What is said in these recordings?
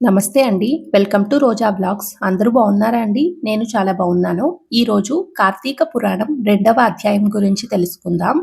నమస్తే అండి. Welcome to Roja blogs. అందరూ బాగున్నారా అండి? నేను చాలా బాగున్నాను. ఈరోజు కార్తీక పురాణం రెండవ అధ్యాయం గురించి తెలుసుకుందాం.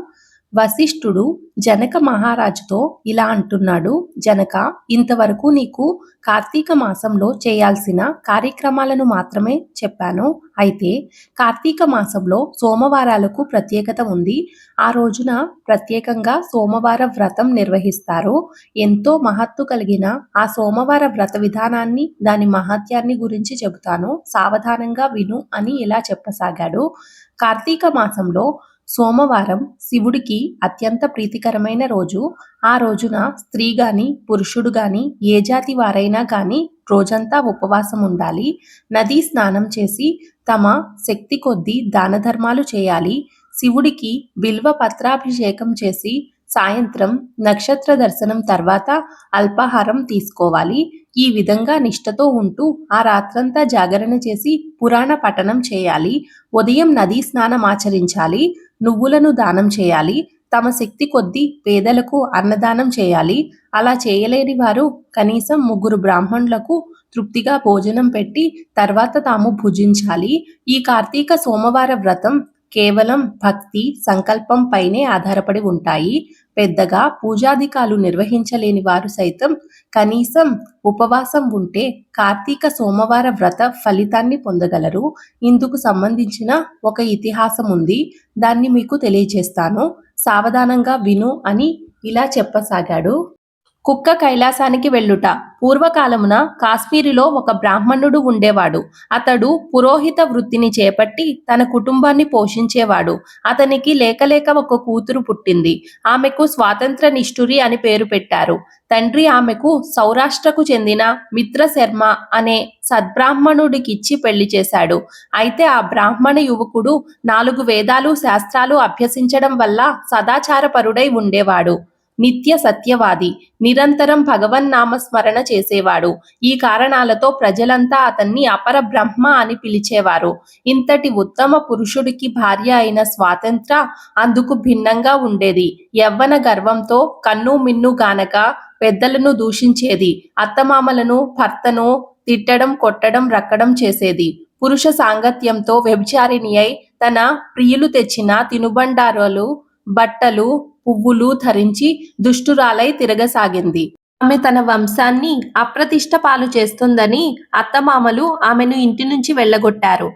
వశిష్ఠుడు జనక మహారాజుతో ఇలా అంటున్నాడు జనక ఇంతవరకు నీకు కార్తీక మాసంలో చేయాల్సిన కార్యక్రమాలను మాత్రమే చెప్పాను. అయితే కార్తీక మాసంలో సోమవారాలకు ప్రత్యేకత ఉంది. ఆ రోజున ప్రత్యేకంగా సోమవార వ్రతం నిర్వహిస్తారు. ఎంతో మహత్తు కలిగిన ఆ సోమవార వ్రత విధానాన్ని దాని మహత్యాన్ని గురించి చెబుతాను. సావధానంగా విను అని ఇలా చెప్పసాగాడు. కార్తీక మాసంలో సోమవారం శివుడికి అత్యంత ప్రీతికరమైన రోజు. ఆ రోజున స్త్రీ గాని పురుషుడు గాని ఏ జాతి వారైనా కానీ రోజంతా ఉపవాసం ఉండాలి. నదీ స్నానం చేసి తమ శక్తి కొద్దీ దాన ధర్మాలు చేయాలి. శివుడికి బిల్వ పత్రాభిషేకం చేసి సాయంత్రం నక్షత్ర దర్శనం తర్వాత అల్పాహారం తీసుకోవాలి. ఈ విధంగా నిష్టతో ఉంటూ ఆ రాత్రంతా జాగరణ చేసి పురాణ పఠనం చేయాలి. ఉదయం నదీ స్నానం ఆచరించాలి. నువ్వులను దానం చేయాలి. తమ శక్తి కొద్దీ పేదలకు అన్నదానం చేయాలి. అలా చేయలేని వారు కనీసం ముగ్గురు బ్రాహ్మణులకు తృప్తిగా భోజనం పెట్టి తర్వాత తాము భుజించాలి. ఈ కార్తీక సోమవార వ్రతం కేవలం భక్తి సంకల్పం పైనే ఆధారపడి ఉంటాయి. పెద్దగా పూజాధికాలు నిర్వహించలేని వారు సైతం కనీసం ఉపవాసం ఉంటే కార్తీక సోమవార వ్రత ఫలితాన్ని పొందగలరు. ఇందుకు సంబంధించిన ఒక ఇతిహాసం ఉంది. దాన్ని మీకు తెలియజేస్తాను. సావధానంగా విను అని ఇలా చెప్పసాగాడు. కుక్క కైలాసానికి వెళ్ళుట. పూర్వకాలమున కాశ్మీరులో ఒక బ్రాహ్మణుడు ఉండేవాడు. అతడు పురోహిత వృత్తిని చేపట్టి తన కుటుంబాన్ని పోషించేవాడు. అతనికి లేకలేక ఒక కూతురు పుట్టింది. ఆమెకు స్వాతంత్ర నిష్ఠురి అని పేరు పెట్టారు. తండ్రి ఆమెకు సౌరాష్ట్రకు చెందిన మిత్ర శర్మ అనే సద్బ్రాహ్మణుడికిచ్చి పెళ్ళి చేశాడు. అయితే ఆ బ్రాహ్మణ యువకుడు నాలుగు వేదాలు శాస్త్రాలు అభ్యసించడం వల్ల సదాచారపరుడై ఉండేవాడు. నిత్య సత్యవాది. నిరంతరం భగవన్నామ స్మరణ చేసేవాడు. ఈ కారణాలతో ప్రజలంతా అతన్ని అపర బ్రహ్మ అని పిలిచేవారు. ఇంతటి ఉత్తమ పురుషుడికి భార్య అయిన స్వాతంత్ర అందుకు భిన్నంగా ఉండేది. యవ్వన గర్వంతో కన్ను మిన్ను గానక పెద్దలను దూషించేది. అత్తమామలను భర్తను తిట్టడం కొట్టడం రక్కడం చేసేది. పురుష సాంగత్యంతో వ్యభిచారిణి అయి తన ప్రియులు తెచ్చిన తినుబండారాలు బట్టలు పువ్వులు ధరించి దుష్టురాలై తిరగసాగింది. ఆమె తన వంశాన్ని అప్రతిష్ట పాలు చేస్తుందని అత్తమామలు ఆమెను ఇంటి నుంచి వెళ్ళగొట్టారు.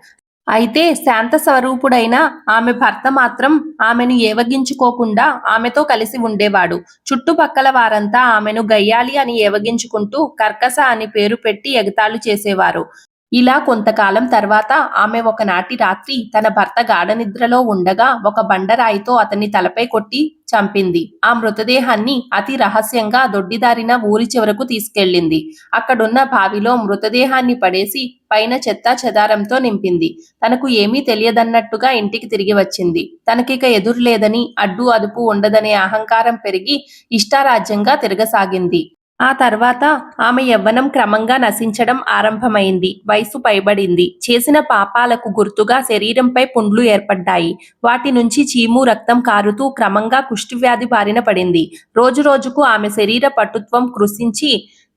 అయితే శాంత స్వరూపుడైన ఆమె భర్త మాత్రం ఆమెను ఏవగించుకోకుండా ఆమెతో కలిసి ఉండేవాడు. చుట్టుపక్కల వారంతా ఆమెను గయ్యాలి అని ఏవగించుకుంటూ కర్కస అని పేరు పెట్టి ఎగతాళి చేసేవారు. ఇలా కొంతకాలం తర్వాత ఆమె ఒకనాటి రాత్రి తన భర్త గాఢ నిద్రలో ఉండగా ఒక బండరాయితో అతన్ని తలపై కొట్టి చంపింది. ఆ మృతదేహాన్ని అతి రహస్యంగా దొడ్డిదారిన ఊరి చివరకు తీసుకెళ్ళింది. అక్కడున్న బావిలో మృతదేహాన్ని పడేసి పైన చెత్త చెదారంతో నింపింది. తనకు ఏమీ తెలియదన్నట్టుగా ఇంటికి తిరిగి వచ్చింది. తనకిక ఎదురు లేదని అడ్డు అదుపు ఉండదనే అహంకారం పెరిగి ఇష్టారాజ్యంగా తిరగసాగింది. ఆ తర్వాత ఆమె యవ్వనం క్రమంగా నశించడం ఆరంభమైంది. వయసు పైబడింది. చేసిన పాపాలకు గుర్తుగా శరీరంపై పుండ్లు ఏర్పడ్డాయి. వాటి నుంచి చీము రక్తం కారుతూ క్రమంగా కుష్టివ్యాధి బారిన పడింది. రోజు రోజుకు ఆమె శరీర పటుత్వం కృషించి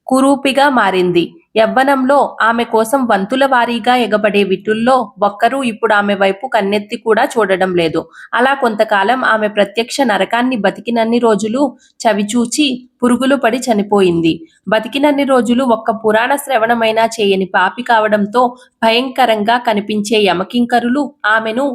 కురూపిగా మారింది. యవ్వనంలో ఆమె కోసం వంతుల వారీగా ఎగబడే విటుల్లో ఒక్కరూ ఇప్పుడు ఆమె వైపు కన్నెత్తి కూడా చూడడం లేదు. అలా కొంతకాలం ఆమె ప్రత్యక్ష నరకాన్ని బతికినన్ని రోజులు చవిచూచి పురుగులు పడి చనిపోయింది. బతికినన్ని రోజులు ఒక్క పురాణ శ్రవణమైనా చేయని పాపి కావడంతో భయంకరంగా కనిపించే యమకింకరులు ఆమెను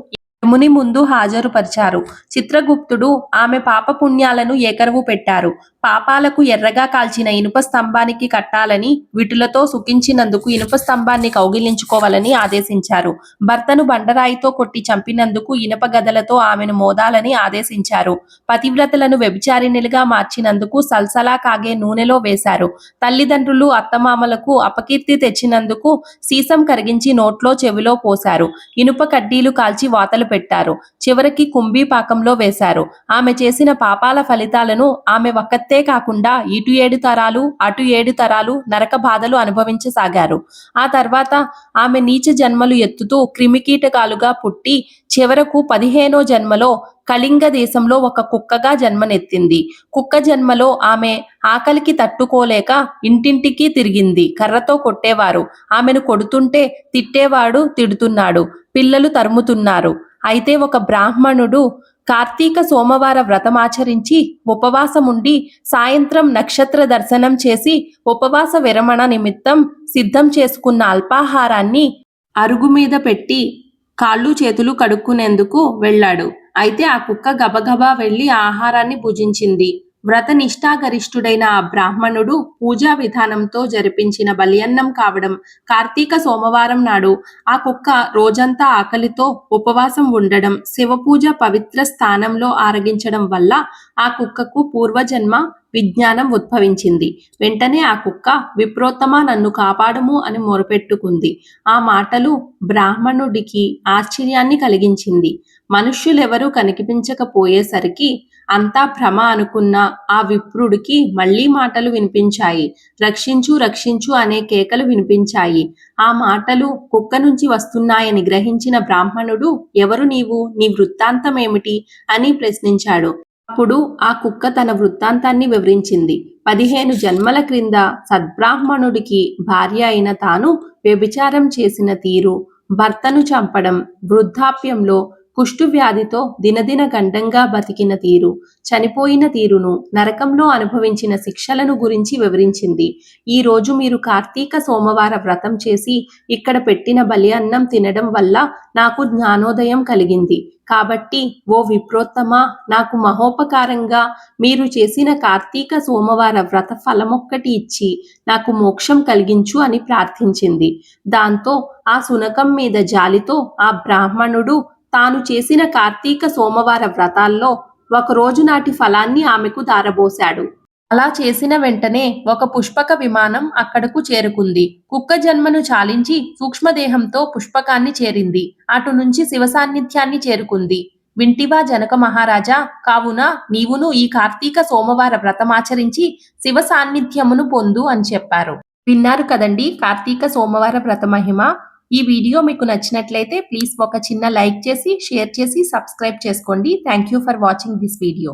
యముని ముందు హాజరుపరిచారు. చిత్రగుప్తుడు ఆమె పాప పుణ్యాలను ఏకరువు పెట్టారు. పాపాలకు ఎర్రగా కాల్చిన ఇనుప స్తంభానికి కట్టాలని వీటిలతో సుఖించినందుకు ఇనుప స్తంభాన్ని కౌగిలించుకోవాలని ఆదేశించారు. భర్తను బండరాయితో కొట్టి చంపినందుకు ఇనుప గదలతో ఆమెను మోదాలని ఆదేశించారు. పతివ్రతలను వ్యభిచారిణులుగా మార్చినందుకు సల్సలా కాగే నూనెలో వేశారు. తల్లిదండ్రులు అత్తమామలకు అపకీర్తి తెచ్చినందుకు సీసం కరిగించి నోట్లో చెవిలో పోశారు. ఇనుప కడ్డీలు కాల్చి వాతలు పెట్టారు. చివరికి కుంభీ పాకంలో వేశారు. ఆమె చేసిన పాపాల ఫలితాలను ఆమె ఒక్కతే కాకుండా ఇటు ఏడు తరాలు అటు ఏడు తరాలు నరక బాధలు అనుభవించసాగారు. ఆ తర్వాత ఆమె నీచ జన్మలు ఎత్తుతూ క్రిమికీటకాలుగా పుట్టి చివరకు పదిహేనో జన్మలో కళింగ దేశంలో ఒక కుక్కగా జన్మనెత్తింది. కుక్క జన్మలో ఆమె ఆకలికి తట్టుకోలేక ఇంటింటికి తిరిగింది. కర్రతో కొట్టేవారు. ఆమెను కొడుతుంటే తిట్టేవాడు తిడుతున్నాడు. పిల్లలు తరుముతున్నారు. అయితే ఒక బ్రాహ్మణుడు కార్తీక సోమవార వ్రతమాచరించి ఉపవాసముండి సాయంత్రం నక్షత్ర దర్శనం చేసి ఉపవాస విరమణ నిమిత్తం సిద్ధం చేసుకున్న అల్పాహారాన్ని అరుగు మీద పెట్టి కాళ్ళు చేతులు కడుక్కునేందుకు వెళ్ళాడు. అయితే ఆ కుక్క గబగబా వెళ్ళి ఆహారాన్ని భుజించింది. వ్రత నిష్ఠాగరిష్ఠుడైన ఆ బ్రాహ్మణుడు పూజా విధానంతో జరిపించిన బలియన్నం కావడం కార్తీక సోమవారం నాడు ఆ కుక్క రోజంతా ఆకలితో ఉపవాసం ఉండడం శివపూజ పవిత్ర స్థానంలో ఆరగించడం వల్ల ఆ కుక్కకు పూర్వజన్మ విజ్ఞానం ఉద్భవించింది. వెంటనే ఆ కుక్క విప్రోత్తమ నన్ను కాపాడము అని మొరపెట్టుకుంది. ఆ మాటలు బ్రాహ్మణుడికి ఆశ్చర్యాన్ని కలిగించింది. మనుష్యులెవరూ కనిపించకపోయేసరికి అంతా భ్రమ అనుకున్న ఆ విప్రుడికి మళ్ళీ మాటలు వినిపించాయి. రక్షించు రక్షించు అనే కేకలు వినిపించాయి. ఆ మాటలు కుక్క నుంచి వస్తున్నాయని గ్రహించిన బ్రాహ్మణుడు ఎవరు నీవు? నీ వృత్తాంతమేమిటి? అని ప్రశ్నించాడు. అప్పుడు ఆ కుక్క తన వృత్తాంతాన్ని వివరించింది. పదిహేను జన్మల క్రింద సద్బ్రాహ్మణుడికి భార్య అయిన తాను వ్యభిచారం చేసిన తీరు భర్తను చంపడం వృద్ధాప్యంలో కుష్టు వ్యాధితో దినదిన గండంగా బతికిన తీరు చనిపోయిన తీరును నరకంలో అనుభవించిన శిక్షలను గురించి వివరించింది. ఈ రోజు మీరు కార్తీక సోమవార వ్రతం చేసి ఇక్కడ పెట్టిన బలి అన్నం తినడం వల్ల నాకు జ్ఞానోదయం కలిగింది. కాబట్టి ఓ విప్రోత్తమ నాకు మహోపకారంగా మీరు చేసిన కార్తీక సోమవార వ్రత ఫలమొక్కటి ఇచ్చి నాకు మోక్షం కలిగించు అని ప్రార్థించింది. దాంతో ఆ సునకం మీద జాలితో ఆ బ్రాహ్మణుడు తాను చేసిన కార్తీక సోమవార వ్రతాల్లో ఒక రోజు నాటి ఫలాన్ని ఆమెకు దారబోశాడు అలా చేసిన వెంటనే ఒక పుష్పక విమానం అక్కడకు చేరుకుంది. కుక్క జన్మను చాలించి సూక్ష్మదేహంతో పుష్పకాన్ని చేరింది. అటు నుంచి శివ సాన్నిధ్యాన్ని చేరుకుంది. వింటివా జనక మహారాజా కావున నీవును ఈ కార్తీక సోమవార వ్రతమాచరించి శివ సాన్నిధ్యమును పొందు అని చెప్పారు. విన్నారు కదండి కార్తీక సోమవార వ్రత మహిమ? ఈ వీడియో మీకు నచ్చినట్లయితే ప్లీజ్ ఒక చిన్న లైక్ చేసి షేర్ చేసి సబ్స్క్రైబ్ చేసుకోండి. Thank you for watching this video